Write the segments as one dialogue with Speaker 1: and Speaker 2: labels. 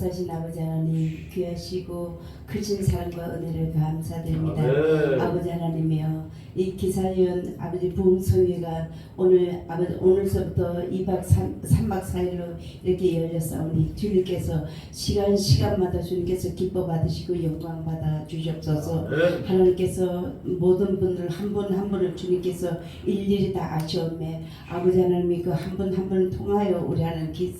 Speaker 1: 역사신 아버지 하나님 귀하시고 크신 사랑과 은혜를 감사드립니다.
Speaker 2: 아멘.
Speaker 1: 아버지 하나님이여 이 기사위원 아버지 부흥성회가 오늘 아버지 오늘서부터 2박 3, 3박 4일로 이렇게 열렸사오니 주님께서 시간 시간마다 주님께서 기뻐 받으시고 영광 받아 주시옵소서
Speaker 2: 아멘.
Speaker 1: 하나님께서 모든 분들 한 분 한 분을 주님께서 일일이 다 아시옵매 아버지 하나님이 그 한 분 한 분을 통하여 우리 하나님 기,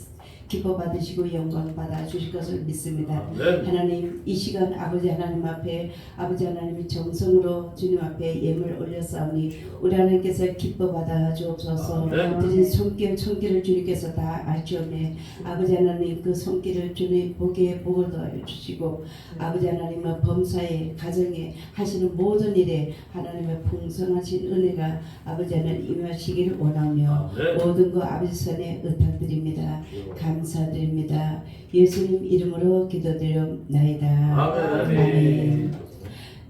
Speaker 1: 기뻐 받으시고 영광 받아 주실 것을 믿습니다.
Speaker 2: 아멘.
Speaker 1: 하나님 이 시간 아버지 하나님 앞에 아버지 하나님이 정성으로 주님 앞에 예물 올렸사오니 우리 하나님께서 기뻐 받아 주옵소서. 드린 손길 손길을 주님께서 다 아시오매 아버지 하나님 그 손길을 주님 보게 복을 더하여 주시고 아버지 하나님의 범사에 가정에 하시는 모든 일에 하나님의 풍성하신 은혜가 아버지 하나님 임하시기를 원하며
Speaker 2: 아멘.
Speaker 1: 모든 거 아버지 손에 의탁드립니다 감 사드립니다 예수님 이름으로 기도드리옵나이다
Speaker 2: 아멘.
Speaker 1: 아멘.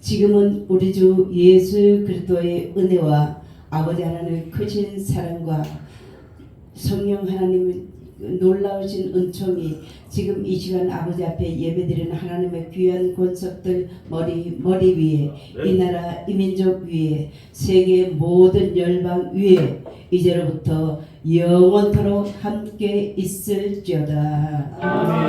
Speaker 1: 지금은 우리 주 예수 그리스도의 은혜와 아버지 하나님의 크신 사랑과 성령 하나님의 놀라우신 은총이 지금 이 시간 아버지 앞에 예배드리는 하나님의 귀한 권석들 머리 머리 위에 이 나라 이 민족 위에 세계 모든 열방 위에 이제로부터 영원토록 함께 있을지어다.
Speaker 2: 아멘.